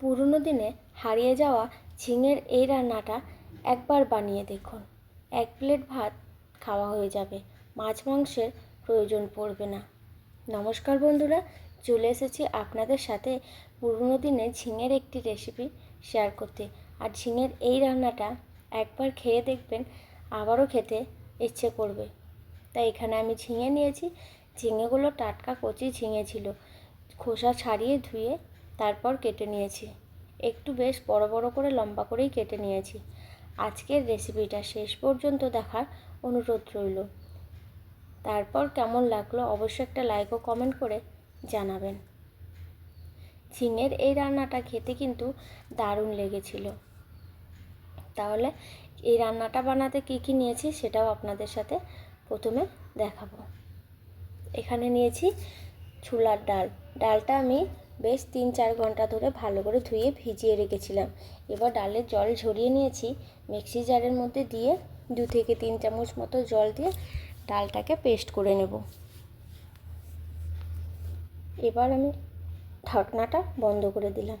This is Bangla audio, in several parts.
পুরনো দিনে হারিয়ে যাওয়া ঝিঙের এই রান্নাটা একবার বানিয়ে দেখুন। এক প্লেট ভাত খাওয়া হয়ে যাবে। মাছ মাংসের প্রয়োজন পড়বে না। নমস্কার বন্ধুরা, চলে এসেছি আপনাদের সাথে পুরনো দিনে ঝিঙের একটি রেসিপি শেয়ার করতে। আর ঝিঙের এই রান্নাটা একবার খেয়ে দেখবেন, আবারও খেতে ইচ্ছে করবে। তাই এখানে আমি ঝিঙে নিয়েছি। ঝিঙেগুলো টাটকা কচি ঝিঙে ছিল। খোসা ছাড়িয়ে ধুয়ে তারপর কেটে নিয়েছি। একটু বেশ বড় বড় করে লম্বা করেই কেটে নিয়েছি। আজকের রেসিপিটা শেষ পর্যন্ত দেখার অনুরোধ রইল। তারপর কেমন লাগল অবশ্যই একটা লাইক ও কমেন্ট করে জানাবেন। ঝিঙের এই রান্নাটা খেতে কিন্তু দারুণ লেগেছিল। তাহলে এই রান্নাটা বানাতে কী কী নিয়েছি সেটাও আপনাদের সাথে প্রথমে দেখাবো। এখানে নিয়েছি ছোলার ডাল। ডালটা আমি বেশ তিন চার ঘণ্টা ধরে ভালো করে ধুয়ে ভিজিয়ে রেখেছিলাম। এবার ডালের জল ঝরিয়ে নিয়েছি। মিক্সি জারের মধ্যে দিয়ে দু থেকে তিন চামচ মতো জল দিয়ে ডালটাকে পেস্ট করে নেব। এবার আমি ঢাকনাটা বন্ধ করে দিলাম।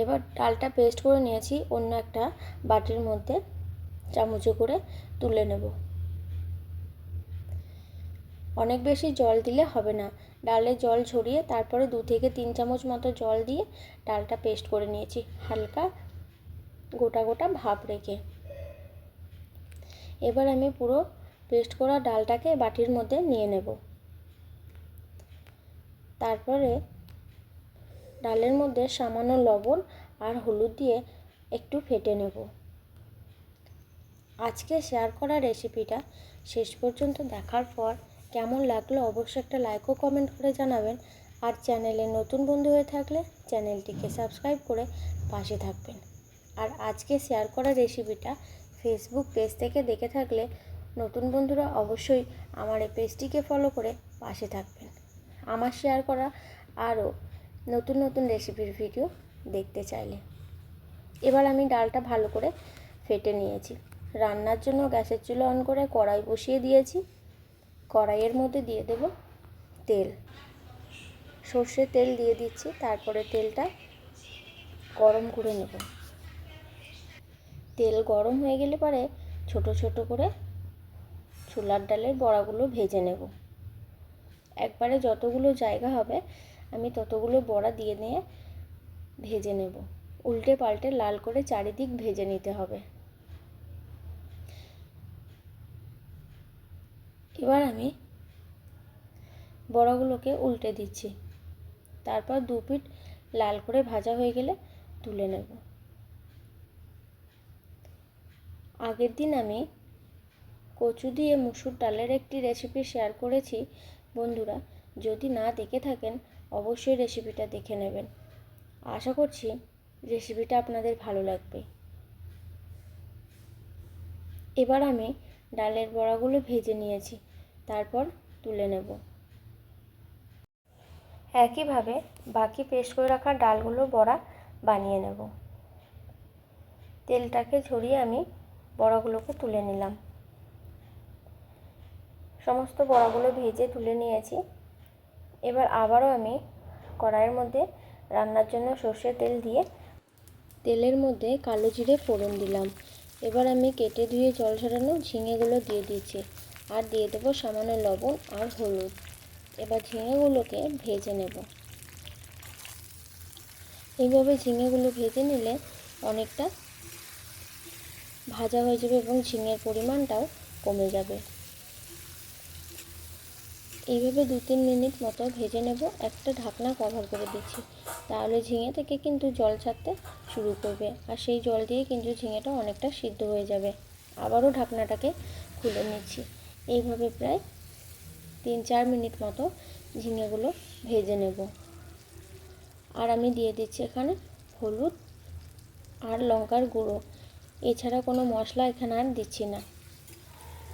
এবার ডালটা পেস্ট করে নিয়েছি। অন্য একটা বাটির মধ্যে চামচে করে তুলে নেব। অনেক বেশি জল দিলে হবে না। ডালে জল ছড়িয়ে তারপরে দু থেকে তিন চামচ মতো জল দিয়ে ডালটা পেস্ট করে নিয়েছি। হালকা গোটা গোটা ভাপ রেখে। এবার আমি পুরো পেস্ট করা ডালটাকে বাটির মধ্যে নিয়ে নেব। তারপরে ডালের মধ্যে সামান্য লবণ আর হলুদ দিয়ে একটু ফেটে নেব। আজকে শেয়ার করা রেসিপিটা শেষ পর্যন্ত দেখার পর কেমন লাগল অবশ্যই একটা লাইক ও কমেন্ট করে জানাবেন। আর চ্যানেলে নতুন বন্ধু হয়ে থাকলে চ্যানেলটিকে সাবস্ক্রাইব করে পাশে থাকবেন। আর আজকে শেয়ার করা রেসিপিটা ফেসবুক পেজ থেকে দেখে থাকলে নতুন বন্ধুরা অবশ্যই আমার এই পেজটিকে ফলো করে পাশে থাকবেন। আমার শেয়ার করা আরও নতুন নতুন রেসিপির ভিডিও দেখতে চাইলে। এবার আমি ডালটা ভালো করে ফেটে নিয়েছি। রান্নার জন্য গ্যাসের চুলো অন করে কড়াই বসিয়ে দিয়েছি। কড়াইয়ের মধ্যে দিয়ে দেব তেল। সর্ষের তেল দিয়ে দিচ্ছি, তারপরে তেলটা গরম করে নেব। তেল গরম হয়ে গেলে পরে ছোট ছোট করে ছোলার ডালের বড়াগুলো ভেজে নেব। একবারে যতগুলো জায়গা হবে, আমি ততগুলো বড়া দিয়ে নিয়ে ভেজে নেব। উল্টে পাল্টে লাল করে চারিদিক ভেজে নিতে হবে। এবার আমি বড়াগুলোকে উল্টে দিচ্ছি। তারপর দু পিঠ লাল করে ভাজা হয়ে গেলে তুলে নেব। আগের দিন আমি কচু দিয়ে মুসুর ডালের একটি রেসিপি শেয়ার করেছি। বন্ধুরা, যদি না দেখে থাকেন, অবশ্যই রেসিপিটা দেখে নেবেন। আশা করছি রেসিপিটা আপনাদের ভালো লাগবে। এবার আমি ডালের বড়াগুলো ভেজে নিয়েছি। তারপর তুলে নেব। একইভাবে বাকি পেস্ট করে রাখা ডালগুলো বড়া বানিয়ে নেব। তেলটাকে ঝরিয়ে আমি বড়াগুলোকে তুলে নিলাম। সমস্ত বড়াগুলো ভেজে তুলে নিয়েছি। এবার আবারও আমি কড়াইয়ের মধ্যে রান্নার জন্য সর্ষের তেল দিয়ে তেলের মধ্যে কালো জিরে ফোড়ন দিলাম। এবার আমি কেটে ধুয়ে জল ঝরানো ঝিঙেগুলো দিয়ে দিচ্ছি। আর দিয়ে দেবো সামান্য লবণ আর হলুদ। এবার ঝিঙেগুলোকে ভেজে নেব। এইভাবে ঝিঙেগুলো ভেজে নিলে অনেকটা ভাজা হয়ে যাবে এবং ঝিঙের পরিমাণটাও কমে যাবে। এইভাবে দু তিন মিনিট মতো ভেজে নেব। একটা ঢাকনা কভার করে দিচ্ছি। তাহলে ঝিঙে থেকে কিন্তু জল ছাড়তে শুরু করবে। আর সেই জল দিয়ে কিন্তু ঝিঙেটা অনেকটা সিদ্ধ হয়ে যাবে। আবারও ঢাকনাটাকে খুলে নিচ্ছি। এইভাবে প্রায় তিন চার মিনিট মতো ঝিঙেগুলো ভেজে নেব। আর আমি দিয়ে দিচ্ছি এখানে হলুদ আর লঙ্কার গুঁড়ো। এছাড়া কোনো মশলা এখানে আর দিচ্ছি না।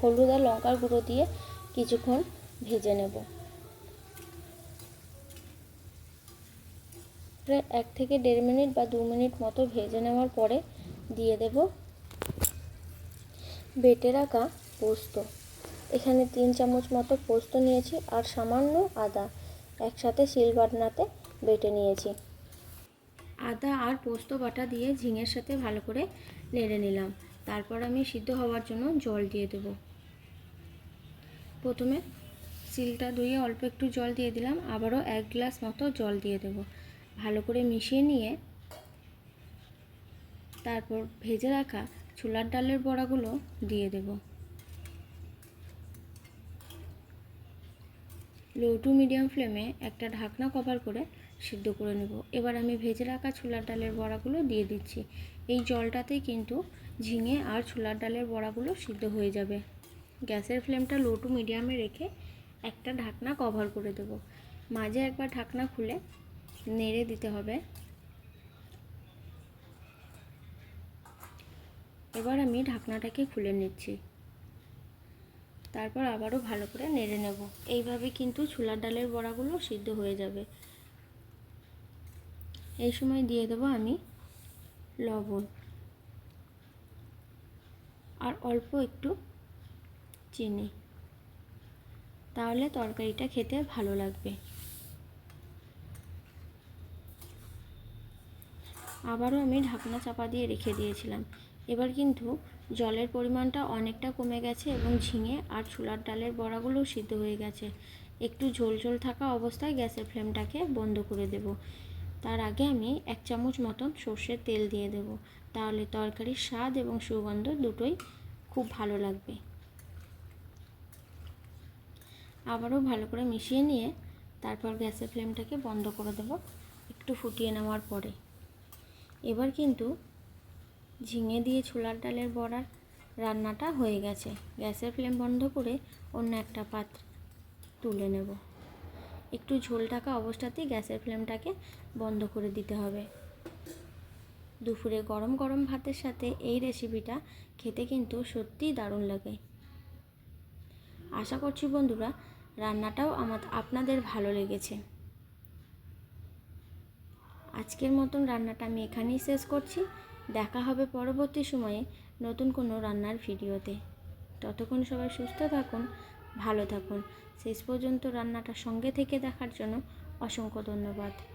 হলুদ আর লঙ্কার গুঁড়ো দিয়ে কিছুক্ষণ ভেজে নেব। প্রায় এক থেকে দেড় মিনিট বা দু মিনিট মতো ভেজে নেওয়ার পরে দিয়ে দেব বেটে রাখা পোস্ত। এখানে তিন চামচ মতো পোস্ত নিয়েছি আর সামান্য আদা একসাথে শিল বাটনাতে বেটে নিয়েছি। আদা আর পোস্ত বাটা দিয়ে ঝিঙের সাথে ভালো করে নেড়ে নিলাম। তারপর আমি সিদ্ধ হওয়ার জন্য জল দিয়ে দেব। প্রথমে সিলটা ধুয়ে অল্প একটু জল দিয়ে দিলাম, আবারও এক গ্লাস মতো জল দিয়ে দেব। ভালো করে মিশিয়ে নিয়ে তারপর ভেজে রাখা ছোলার ডালের বড়াগুলো দিয়ে দেব। লো টু মিডিয়াম ফ্লেমে একটা ঢাকনা কভার করে সিদ্ধ করে নেব। এবার আমি ভেজে রাখা ছোলার ডালের বড়াগুলো দিয়ে দিচ্ছি। এই জলটাতেই কিন্তু ঝিঙে আর ছোলার ডালের বড়াগুলো সিদ্ধ হয়ে যাবে। গ্যাসের ফ্লেমটা লো টু মিডিয়ামে রেখে একটা ঢাকনা কভার করে দেব। মাঝে একবার ঢাকনা খুলে নেড়ে দিতে হবে। এবার আমি ঢাকনাটাকে খুলে নিচ্ছি। তারপর আবারও ভালো করে নেড়ে নেব। এইভাবে কিন্তু ছোলার ডালের বড়াগুলো সিদ্ধ হয়ে যাবে। এই সময় দিয়ে দেবো আমি লবণ। আর অল্প একটু চিনি। তাহলে তরকারিটা খেতে ভালো লাগবে। আবারও আমি ঢাকনা চাপা দিয়ে রেখে দিয়েছিলাম। এবার কিন্তু জলের পরিমাণটা অনেকটা কমে গেছে এবং ঝিঙে আর ছোলার ডালের বড়াগুলোও সিদ্ধ হয়ে গেছে। একটু ঝোল ঝোল থাকা অবস্থায় গ্যাসের ফ্লেমটাকে বন্ধ করে দেব। তার আগে আমি এক চামচ মতন সর্ষের তেল দিয়ে দেব। তাহলে তরকারির স্বাদ এবং সুগন্ধ দুটোই খুব ভালো লাগবে। আবারও ভালো করে মিশিয়ে নিয়ে তারপর গ্যাসের ফ্লেমটাকে বন্ধ করে দেব, একটু ফুটিয়ে নেওয়ার পরে। এবার কিন্তু ঝিঙে দিয়ে ছোলার ডালের বড়ার রান্নাটা হয়ে গেছে। গ্যাসের ফ্লেম বন্ধ করে অন্য একটা পাত্র তুলে নেব। একটু ঝোল থাকা অবস্থাতেই গ্যাসের ফ্লেমটাকে বন্ধ করে দিতে হবে। দুপুরে গরম গরম ভাতের সাথে এই রেসিপিটা খেতে কিন্তু সত্যিই দারুণ লাগে। আশা করছি বন্ধুরা রান্নাটাও আমার, আপনাদের ভালো লেগেছে। আজকের মতন রান্নাটা আমি এখানেই শেষ করছি। দেখা হবে পরবর্তী সময়ে নতুন কোনো রান্নার ভিডিওতে। ততক্ষণ সবাই সুস্থ থাকুন, ভালো থাকুন। শেষ পর্যন্ত রান্নাটা সঙ্গে থেকে দেখার জন্য অসংখ্য ধন্যবাদ।